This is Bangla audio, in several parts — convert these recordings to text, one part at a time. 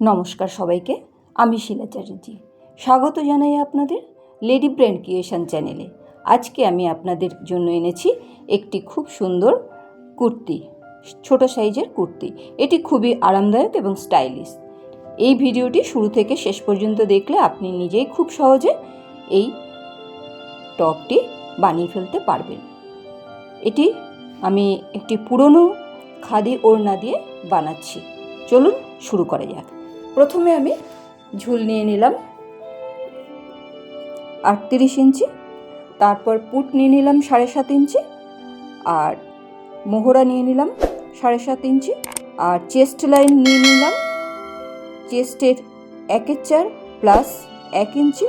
নমস্কার সবাইকে, আমি শিলা চ্যাটার্জি। স্বাগত জানাই আপনাদের লেডি ব্র্যান্ড ক্রিয়েশন চ্যানেলে। আজকে আমি আপনাদের জন্য এনেছি একটি খুব সুন্দর কুর্তি, ছোট সাইজের কুর্তি। এটি খুবই আরামদায়ক এবং স্টাইলিশ। এই ভিডিওটি শুরু থেকে শেষ পর্যন্ত দেখলে আপনি নিজেই খুব সহজে এই টপটি বানিয়ে ফেলতে পারবেন। এটি আমি একটি পুরনো খাদি ওড়না দিয়ে বানাচ্ছি। চলুন শুরু করা যাক। প্রথমে আমি ঝুল নিয়ে নিলাম আটত্রিশ ইঞ্চি, তারপর পুট নিয়ে নিলাম সাড়ে সাত ইঞ্চি, আর মোহরা নিয়ে নিলাম সাড়ে সাত ইঞ্চি, আর চেস্ট লাইন নিয়ে নিলাম চেস্টের একের চার প্লাস এক ইঞ্চি,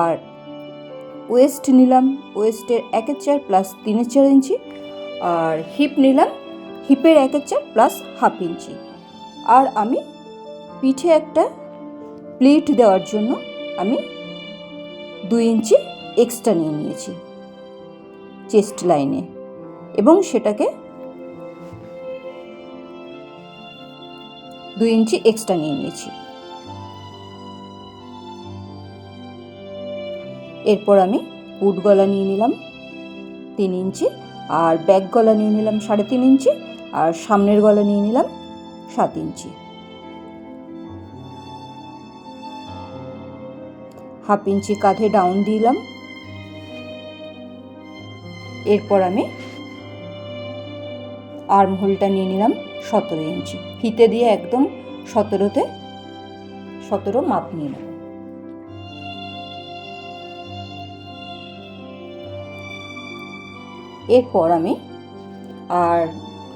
আর ওয়েস্ট নিলাম ওয়েস্টের একের চার প্লাস তিনের চার ইঞ্চি, আর হিপ নিলাম হিপের একের চার প্লাস হাফ ইঞ্চি, আর আমি পিঠে একটা প্লেট দেওয়ার জন্য আমি দুই ইঞ্চি এক্সট্রা নিয়ে নিয়েছি চেস্ট লাইনে এবং সেটাকে দুই ইঞ্চি এক্সট্রা নিয়ে নিয়েছি। এরপর আমি উড গলা নিয়ে নিলাম তিন ইঞ্চি আর ব্যাক গলা নিয়ে নিলাম সাড়ে তিন ইঞ্চি আর সামনের গলা নিয়ে নিলাম সাত ইঞ্চি। হাফ ইঞ্চি কাঁধে ডাউন দিলাম। এরপর আমি আর্ম হোলটা নিয়ে নিলাম সতেরো ইঞ্চি। ফিতে দিয়ে একদম সতেরোতে সতেরো মাপ নেব। এরপর আমি আর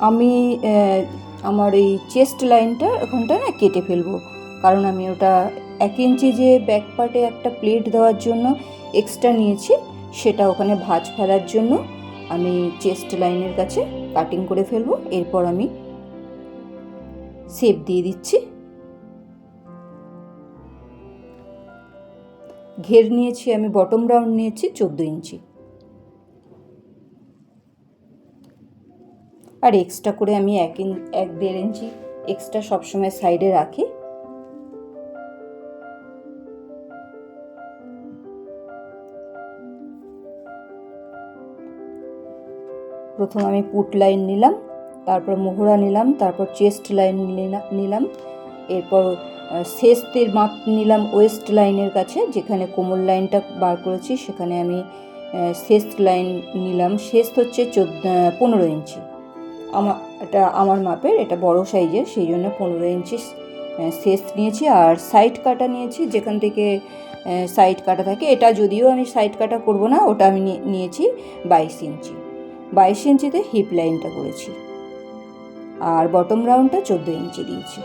আমি আমার এই চেস্ট লাইনটা ওখানটা না কেটে ফেলব, কারণ আমি ওটা এক ইঞ্চি যে ব্যাক পার্টে একটা প্লেট দেওয়ার জন্য এক্সট্রা নিয়েছি, সেটা ওখানে ভাঁজ ফেলার জন্য আমি চেস্ট লাইনের কাছে কাটিং করে ফেলব, এরপর আমি শেপ দিয়ে দিচ্ছি। ঘের নিয়েছি আমি বটম রাউন্ড নিয়েছি চোদ্দ ইঞ্চি। আর এক্সট্রা করে আমি এক ইঞ্চ এক দেড় ইঞ্চি এক্সট্রা সবসময় সাইডে রাখি। প্রথম আমি পুট লাইন নিলাম, তারপর মোহরা নিলাম, তারপর চেস্ট লাইন নিলাম, এরপর শেষদের মাপ নিলাম ওয়েস্ট লাইনের কাছে, যেখানে কোমর লাইনটা বার করেছি, সেখানে আমি শেষ লাইন নিলাম, শেষ হচ্ছে চোদ্দ পনেরো ইঞ্চি। আমার এটা আমার মাপের, এটা বড় সাইজের, সেই জন্য পনেরো ইঞ্চি শেষ নিয়েছি, আর সাইড কাটা নিয়েছি, যেখান থেকে সাইড কাটা থাকে, এটা যদিও আমি সাইড কাটা করব না, ওটা আমি নিয়েছি বাইশ ইঞ্চি। বাইশ ইঞ্চিতে হিপ লাইনটা করেছি। আর বটম রাউন্ডটা চোদ্দ ইঞ্চি দিয়েছি।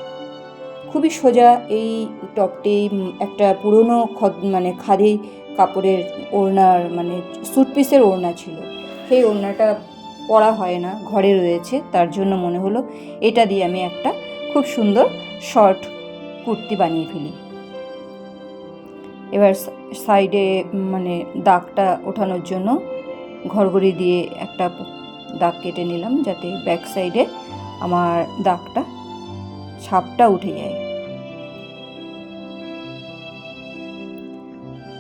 খুবই সোজা এই টপটি একটা পুরনো মানে খাদি কাপড়ের ওড়নার মানে স্যুট পিসের ওড়না ছিল। সেই ওড়নাটা পরা হয় না, ঘরে রয়েছে। তার জন্য মনে হলো এটা দিয়ে আমি একটা খুব সুন্দর শর্ট কুর্তি বানিয়ে ফেলি। এবার সাইডে মানে দাগটা ওঠানোর জন্য ঘরঘড়ি দিয়ে একটা দাগ কেটে নিলাম যাতে ব্যাক সাইডে আমার দাগটা ছাপটা উঠে যায়।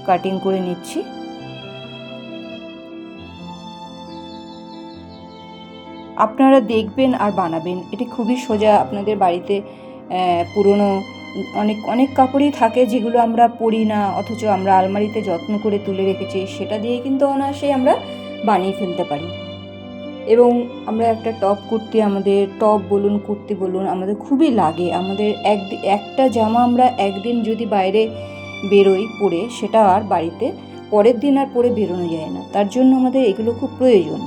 কাটিং করে নিচ্ছি। আপনারা দেখবেন আর বানাবেন, এটি খুবই সোজা আপনাদের বাড়িতে পুরনো অনেক অনেক কাপড়ই থাকে যেগুলো আমরা পরি না, অথচ আমরা আলমারিতে যত্ন করে তুলে রেখেছি, সেটা দিয়ে কিন্তু অনায়াসেই আমরা বানিয়ে ফেলতে পারি। এবং আমরা একটা টপ কুর্তি, আমাদের টপ বলুন, কুর্তি বলুন, আমাদের খুবই লাগে। আমাদের এক, একটা জামা আমরা একদিন যদি বাইরে বেরোই পরে, সেটা আর বাড়িতে পরের দিন আর পরে বেরোনো যায় না। তার জন্য আমাদের এগুলো খুব প্রয়োজন।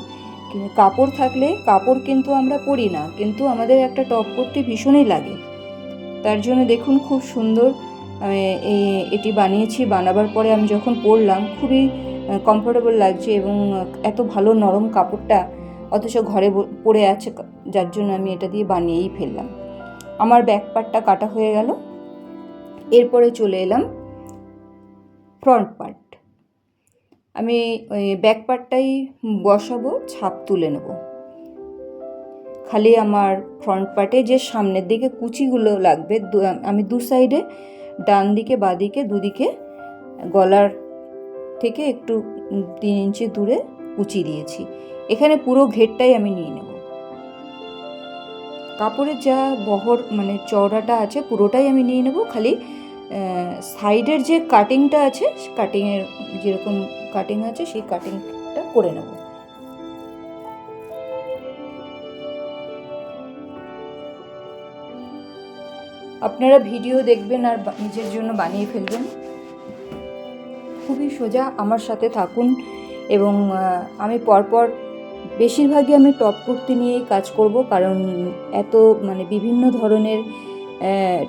কাপড় থাকলে কাপড় কিন্তু আমরা পরি না, কিন্তু আমাদের একটা টপ কুর্তি ভীষণই লাগে। তার জন্য দেখুন খুব সুন্দর এটি বানিয়েছি। বানাবার পরে আমি যখন পরলাম, খুবই কমফোর্টেবল লাগছে এবং এত ভালো নরম কাপড়টা অথচ ঘরে পড়ে আছে যার জন্য আমি এটা দিয়ে বানিয়েই ফেললাম। আমার ব্যাক পার্টটা কাটা হয়ে গেল। এরপরে চলে এলাম ফ্রন্ট পার্ট আমি ব্যাক পার্টটাই বসাবো, ছাপ তুলে নেব। খালি আমার ফ্রন্ট পার্টে যে সামনের দিকে কুচিগুলো লাগবে আমি দু সাইডে ডান দিকে বাদিকে দুদিকে গলার থেকে একটু তিন ইঞ্চি দূরে কুচি দিয়েছি। এখানে পুরো ঘেরটাই আমি নিয়ে নেব। কাপড়ের যা বহর মানে চওড়াটা আছে পুরোটাই আমি নিয়ে নেব। খালি সাইডের যে কাটিংটা আছে কাটিংয়ের যেরকম কাটিং আছে, সেই কাটিংটা করে নেব। আপনারা ভিডিও দেখবেন আর নিজের জন্য বানিয়ে ফেলবেন। খুবই সোজা আমার সাথে থাকুন এবং আমি পরপর বেশিরভাগই আমি টপ কুর্তি নিয়েই কাজ করব কারণ এত মানে বিভিন্ন ধরনের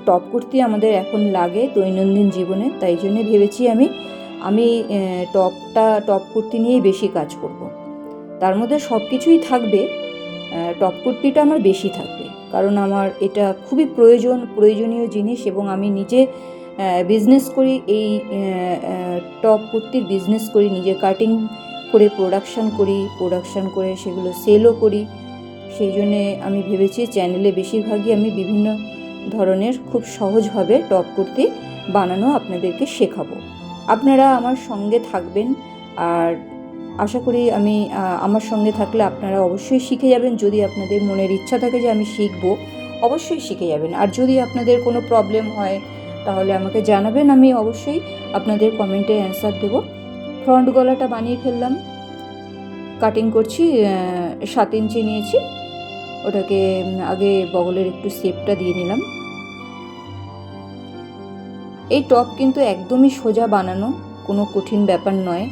টপ কুর্তি আমাদের এখন লাগে দৈনন্দিন জীবনে, তাই জন্য ভেবেছি আমি আমি টপটা টপ কুর্তি নিয়েই বেশি কাজ করব। তার মধ্যে সব কিছুই থাকবে টপ কুর্তিটা আমার বেশি থাকবে, কারণ আমার এটা খুবই প্রয়োজন, প্রয়োজনীয় জিনিস এবং আমি নিজে বিজনেস করি, এই টপ কুর্তির বিজনেস করি, নিজে কাটিং করে প্রোডাকশান করি প্রোডাকশান করে সেগুলো সেলও করি। সেই জন্যে আমি ভেবেছি চ্যানেলে বেশিরভাগই আমি বিভিন্ন ধরনের খুব সহজভাবে টপ কুর্তি বানানো আপনাদেরকে শেখাবো। আপনারা আমার সঙ্গে থাকবেন আর আশা করি আমি আমার সঙ্গে থাকলে আপনারা অবশ্যই শিখে যাবেন। যদি আপনাদের মনের ইচ্ছা থাকে যে আমি শিখব, অবশ্যই শিখে যাবেন। আর যদি আপনাদের কোনো প্রবলেম হয় তাহলে আমাকে জানাবেন, আমি অবশ্যই আপনাদের কমেন্টে অ্যান্সার দেবো। ফ্রন্ট গলাটা বানিয়ে ফেললাম। কাটিং করছি সাত ইঞ্চি নিয়েছি। ওটাকে আগে বগলের একটু শেপটা দিয়ে নিলাম। এই টপ কিন্তু একদমই সোজা বানানো, কোনো কঠিন ব্যাপার নয়।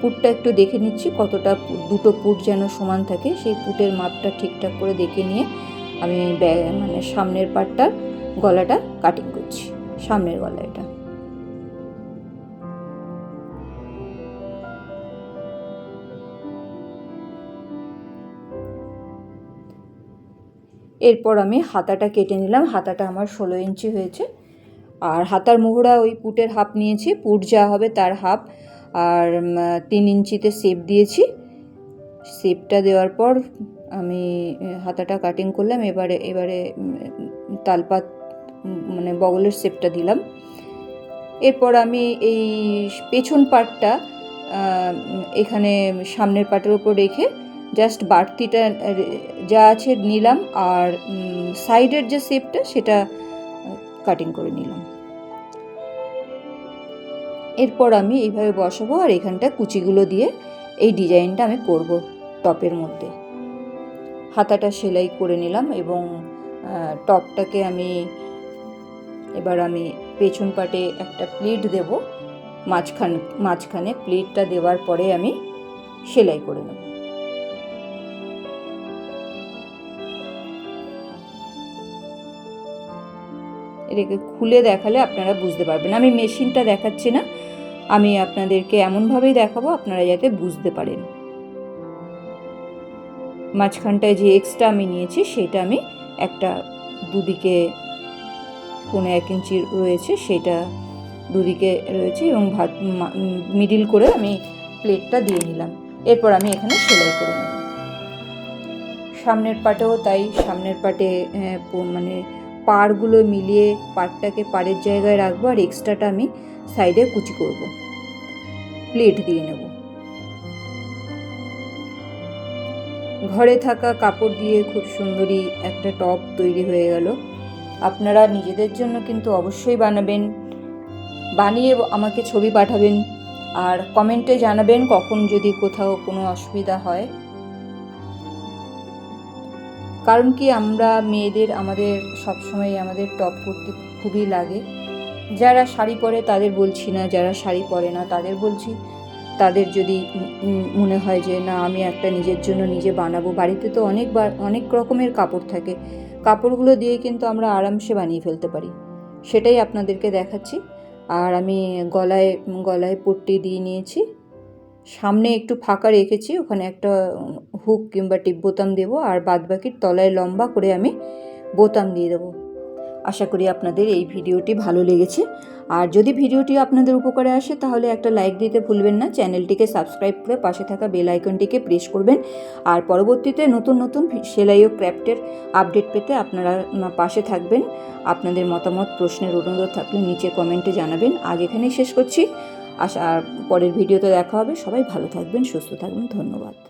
পুটটা একটু দেখে নিচ্ছি, কতটা দুটো পুট যেন সমান থাকে, সেই পুটের মাপটা ঠিকঠাক করে দেখে নিয়ে আমি মানে সামনের পাটটার গলাটা কাটিং করছি। সামনের গলা এটা। এরপর আমি হাতাটা কেটে নিলাম। হাতাটা আমার ষোলো ইঞ্চি হয়েছে। আর হাতার মোহরা ওই পুটের হাফ নিয়েছি। পুট যা হবে তার হাফ। আর তিন ইঞ্চিতে শেপ দিয়েছি। শেপটা দেওয়ার পর আমি হাতাটা কাটিং করলাম এবারে এবারে তালপাত মানে বগলের শেপটা দিলাম। এরপর আমি এই পেছন পার্টটা আহ, এখানে সামনের পাটের উপর রেখে জাস্ট বাড়তিটা যা আছে নিলাম আর সাইডের যে শেপটা সেটা কাটিং করে নিলাম। এরপর আমি এইভাবে বসাবো আর এখানটা কুচিগুলো দিয়ে এই ডিজাইনটা আমি করব টপের মধ্যে। হাতাটা সেলাই করে নিলাম এবং টপটাকে আমি, এবার আমি পেছন পাটে একটা প্লিট দেব। মাঝখান, মাঝখানে প্লিটটা দেওয়ার পরে আমি সেলাই করে নেব। এটাকে খুলে দেখালে আপনারা বুঝতে পারবেন। আমি মেশিনটা দেখাচ্ছি না। আমি আপনাদেরকে এমনভাবেই দেখাবো, আপনারা যাতে বুঝতে পারেন। মাঝখানটায় যে এক্সট্রা আমি নিয়েছি, সেটা আমি একটা দুদিকে পনেরো এক ইঞ্চি রয়েছে, সেটা দুদিকে রয়েছে এবং ভাত মিডিল করে আমি প্লেটটা দিয়ে নিলাম। এরপর আমি এখানে সেলাই করে নেব। সামনের পাটেও তাই, সামনের পাটে মানে পাড়গুলো মিলিয়ে পাড়টাকে পাড়ের জায়গায় রাখব আর এক্সট্রাটা আমি সাইডে কুচি করব। প্লেট দিয়ে নেব। ঘরে থাকা কাপড় দিয়ে খুব সুন্দরী একটা টপ তৈরি হয়ে গেল। আপনারা নিজেদের জন্য কিন্তু অবশ্যই বানাবেন। বানিয়ে আমাকে ছবি পাঠাবেন আর কমেন্টে জানাবেন কখন যদি কোথাও কোনো অসুবিধা হয়। কারণ কি আমরা মেয়েদের আমাদের সবসময় আমাদের টপ করতে খুবই লাগে। যারা শাড়ি পরে তাদের বলছি না, যারা শাড়ি পরে না তাদের বলছি তাদের যদি মনে হয় যে, না, আমি একটা নিজের জন্য নিজে বানাবো। বাড়িতে তো অনেকবার অনেক রকমের কাপড় থাকে। কাপড়গুলো দিয়ে কিন্তু আমরা আরামসে বানিয়ে ফেলতে পারি। সেটাই আপনাদেরকে দেখাচ্ছি। আর আমি গলায় গলায় পট্টি দিয়ে নিয়েছি। সামনে একটু ফাঁকা রেখেছি। ওখানে একটা হুক কিংবা টিপ বোতাম দেবো। আর বাদবাকির তলায় লম্বা করে আমি বোতাম দিয়ে দেবো। আশা করি আপনাদের এই ভিডিওটি ভালো লেগেছে। আর যদি ভিডিওটি আপনাদের উপকারে আসে, তাহলে একটা লাইক দিতে ভুলবেন না। চ্যানেলটিকে সাবস্ক্রাইব করে পাশে থাকা বেল আইকনটিকে প্রেস করবেন। আর পরবর্তীতে নতুন নতুন সেলাই ও ক্র্যাফটের আপডেট পেতে আপনারা পাশে থাকবেন। আপনাদের মতামত, প্রশ্নের অনুরোধ থাকলে নিচে কমেন্টে জানাবেন। আজ এখানেই শেষ করছি। আশা পরের ভিডিওতে দেখা হবে। সবাই ভালো থাকবেন, সুস্থ থাকবেন। ধন্যবাদ।